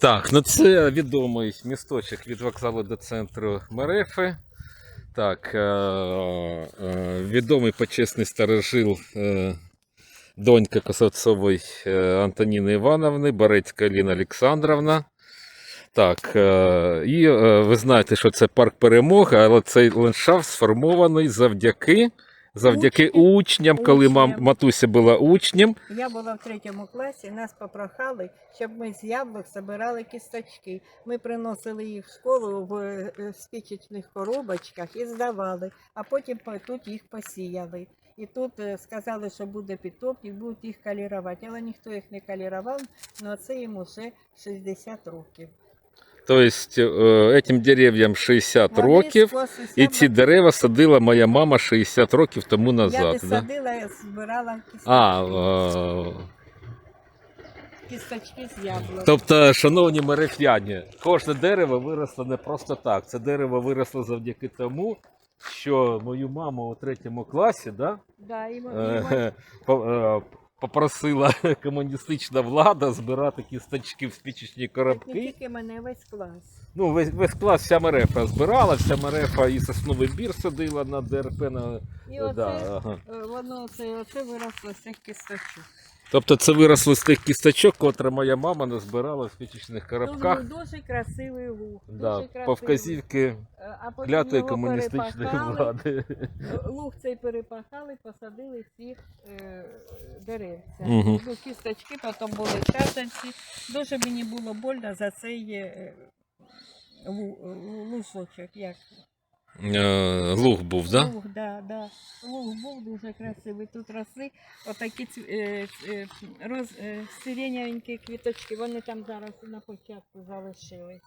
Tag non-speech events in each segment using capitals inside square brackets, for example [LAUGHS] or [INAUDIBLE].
Так, ну це відомий місточок від вокзалу до центру Мерефи. Так, е- е- відомий почесний старожил е- донька Косовцової Антоніни Івановни, Барецька Аліна Олександровна. Так, і ви знаєте, що це парк перемоги, але цей ландшафт сформований завдяки, завдяки Учням. учням, коли мам, матуся була учнем. Я була в третьому класі, нас попрохали, щоб ми з яблук збирали кісточки. Ми приносили їх в школу в е, спічечних коробочках і здавали, а потім по- тут їх посіяли. І тут е, сказали, що буде підтоп і будуть їх калірувати. Але ніхто їх не калірував, але це їм уже 60 років. Тобто цим дерев'ям 60 років. І ці дерева садила моя мама 60 років тому Я не назад. Садила, я збирала кісточки, е, кісточки з яблук. тобто, шановні мерефляні, кожне дерево виросло не просто так. Це дерево виросло завдяки тому, що мою маму у третьому класі да, Да, і, і [LAUGHS] по- е, попросила [LAUGHS] комуністична влада збирати кісточки в спічечні не коробки. тільки мене весь клас. Ну, весь, весь клас, вся мерефа збирала, вся мерефа і сосновий бір садила на ДРП. На... І оце, Да, ага. е, воно це, оце виросло з цих кісточок. Тобто це виросло з тих кісточок, котре моя мама назбирала в спічечних коробках. був дуже красивий луг. Да, дуже по вказівки Е, клятої комуністичної влади. Луг цей перепахали, посадили ці е, деревця. Ну, кісточки, потім були часанці. Дуже мені було больно за цей е, лу- лусочок. Як? Е, Луг був, да? Луг, да, да. Луг був дуже красивий. Тут росли отакі е, е, роз, сиреневенькі квіточки. Вони там зараз на початку залишились.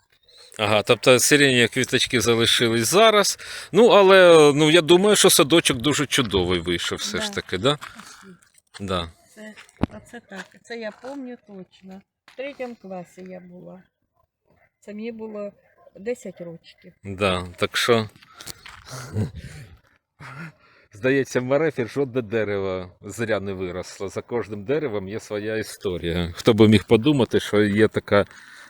Ага, тобто сирені квіточки залишились зараз. Ну, але ну, я думаю, що садочок дуже чудовий вийшов все ж таки, да? Да. Це, оце так. Це я пам'ятаю точно. В третьому класі я була. Це мені було 10 років. Да. Так що. Здається, в Мерефі жодне дерево зря не виросло. За кожним деревом є своя історія. Хто би міг подумати, що є така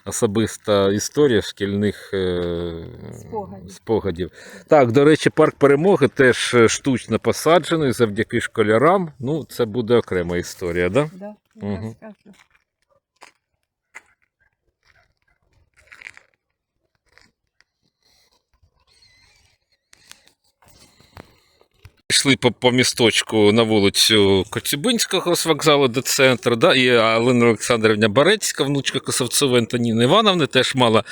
особиста історія шкільних е... Спогадів. спогадів. Так, до речі, парк перемоги теж е, штучно посаджений завдяки школярам. Ну, це буде окрема історія, да? Да, я Мгм. Йшли по, по місточку на вулицю Коцюбинського з вокзалу до центру, да, і Алина Олександрівна Барецька, внучка Косовцової Антоніни Івановни, теж мала,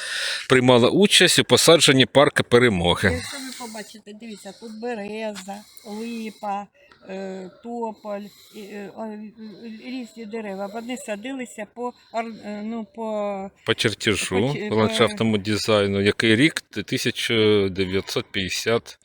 приймала участь у посадженні парка перемоги. Якщо ви побачите, дивіться, тут береза, липа, е, тополь, е, різні дерева. Вони садилися по, е, ну, по По чертежу, по ландшафтному дизайну. Який рік? 1950,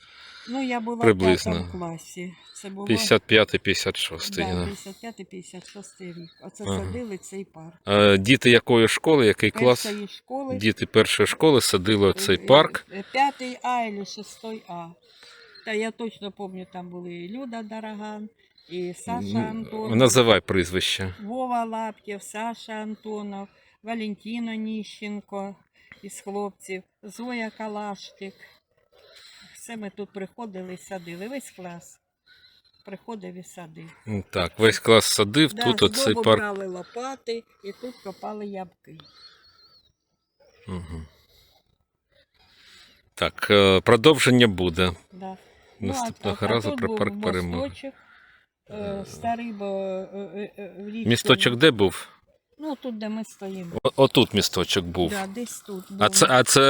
ну, я була Приблизно. в п'ятому класі. Це було 55-56. да, Да. 55-56 рік. Оце Ага. садили цей парк. Е, Діти якої школи, який клас? Першої школи. Діти першої школи садили цей е, парк. е, П'ятий А або шостий А. Та я точно пам'ятаю, там були і Люда Дараган, і Саша Антонов. Називай прізвище. Вова Лаптєв, Саша Антонов, Валентина Ніщенко із хлопців, Зоя Калаштик. Все ми тут приходили і садили. Весь клас приходив і садив. Так, весь клас садив, Да, тут оцей парк. брали лопати і тут копали ябки. Угу. Так, е, продовження буде. Да. Наступного Ну, а- а разу тут про був парк перемоги. мосточок, е, Старий, бо е, е, е, в річку- Місточок де був? Ну, тут, де ми стоїмо. О- Отут місточок був. Да, десь тут. А був. це, а це,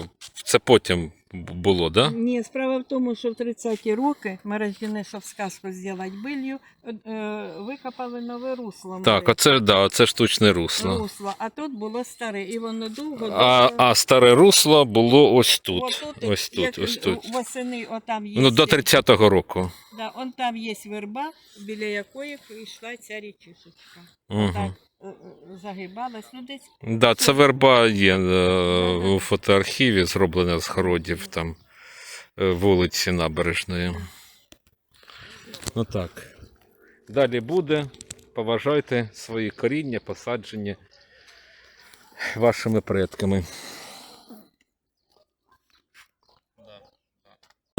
е, це потім було, да? Ні, справа в тому, що в 30-ті роки Мереждіни, щоб сказку зробити билью, е, е, викопали нове русло. Так, оце, да, оце штучне русло. русло, а тут було старе, і воно довго А, довго- а старе русло було ось тут. Ось тут, як ось тут. Восени, отам є. Ну, до 30-го року. Да, он там є верба, біля якої йшла ця річушечка. Угу. Так, загибалась, ну десь Да, це верба є е, у фотоархіві, зроблена з городів там е, вулиці Набережної. Ну так. Далі буде. Поважайте свої коріння, посаджені вашими предками.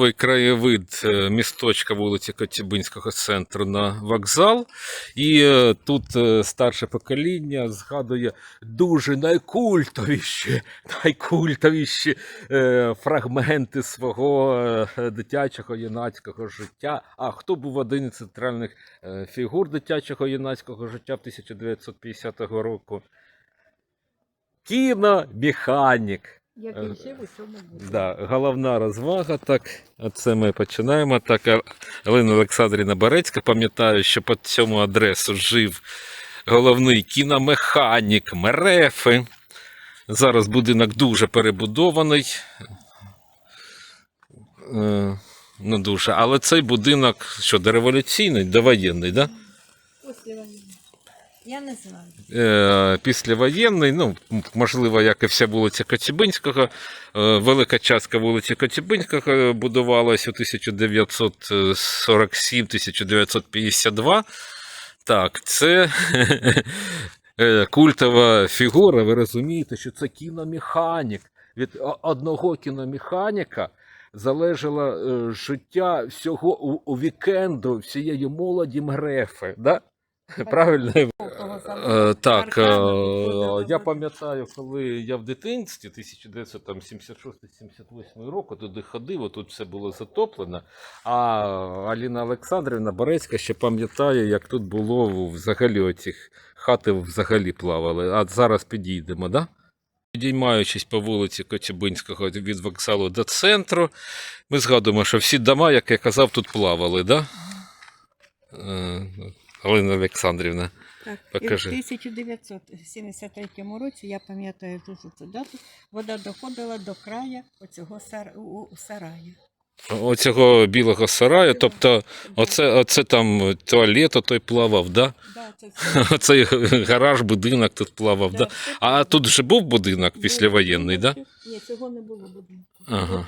Новий краєвид е, місточка вулиці Коцюбинського центру на вокзал. І е, тут е, старше покоління згадує дуже найкультовіші, [LAUGHS] найкультовіші е, фрагменти свого дитячого юнацького життя. А хто був один із центральних фігур дитячого юнацького життя в 1950 року? Кіномеханік. Е, жив у цьому будинку. Да, головна розвага. Так, це ми починаємо. Так, а Олена Олександрівна Барецька, пам'ятаю, що по цьому адресу жив головний кіномеханік Мерефи. Зараз будинок дуже перебудований. Е, Ну, дуже. Але цей будинок що, дореволюційний, довоєнний, да? Я не знаю. Е, післявоєнний, ну, можливо, як і вся вулиця Коцюбинського. Е, велика частка вулиці Коцюбинського будувалась у 1947-1952. Так, це [LAUGHS] е, культова фігура. Ви розумієте, що це кіномеханік. Від одного кіномеханіка залежало життя всього у вікенду всієї молоді Мгрефи. Да? [LAUGHS] Правильно? Е? Так, е, я пам'ятаю, коли я в дитинстві, 1976-78 року, туди ходив, тут все було затоплено. А Аліна Олександрівна Борецька ще пам'ятає, як тут було взагалі оці хати взагалі плавали. А зараз підійдемо, так? Да? Підіймаючись по вулиці Коцюбинського від вокзалу до центру, ми згадуємо, що всі дома, як я казав, тут плавали? Да? Галина Олександрівна. Так, Покажи. І в 1973 році, я пам'ятаю дуже цю дату, вода доходила до краю оцього сар... сараю. Оцього білого сараю, тобто оце, оце там туалет той плавав, да? Да, це [LAUGHS] все. Оцей гараж, будинок тут плавав, да? Да, А тут же був будинок післявоєнний, да? Ні, цього не було будинку. Ага.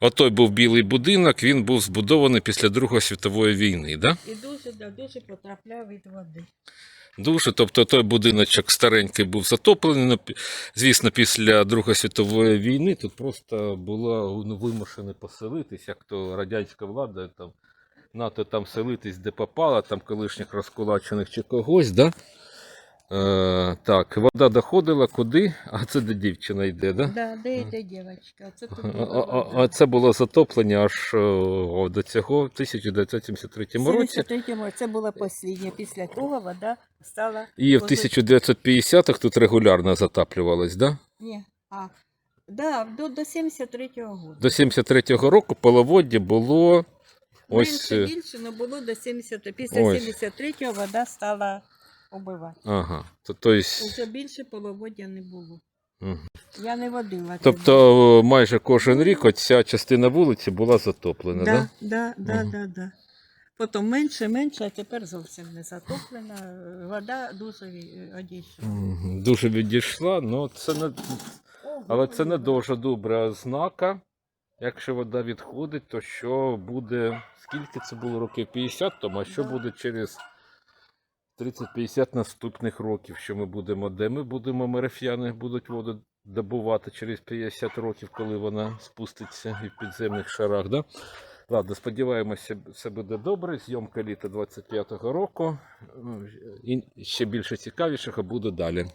Отой був білий будинок, він був збудований після Другої світової війни, да? І дуже, да, дуже потрапляв від води. Дуже, тобто той будиночок старенький був затоплений. Ну, Звісно, після Другої світової війни тут просто було ну, вимушено поселитись, як то радянська влада там НАТО там селитись, де попало, там колишніх розкулачених чи когось, да? Е, так, вода доходила куди? А це де дівчина йде, да? Да, де йде дівчинка? Це тут А, а, а це було затоплення аж о, до цього в 1973 році. 73-му це було останнє. Після того вода стала... І в возле- 1950-х тут регулярно затаплювалось, да? Ні, а, да, до, до 73-го року. До 73-го року половоддя було ось. Менше, більше, але було до 70 Після Ось. 73-го вода стала убивати. Ага. То, то есть, Уже більше половодя не було. Мгм. Я не водила. тобто майже кожен рік оця частина вулиці була затоплена, да, да? да, да, Мгм. да, да. Потім менше, менше, а тепер зовсім не затоплена. Вода дуже е, одійшла. Дуже відійшла, ну це не, але це не дуже добра ознака. Якщо вода відходить, то що буде, скільки це було років 50 тому, а що Да. буде через 30-50 наступних років, що ми будемо, де ми будемо, мереф'яни будуть воду добувати через 50 років, коли вона спуститься і в підземних шарах. Да? Ладно, сподіваємося, все буде добре. Зйомка літа 25-го року. Ну, І ще більше цікавішого буде далі.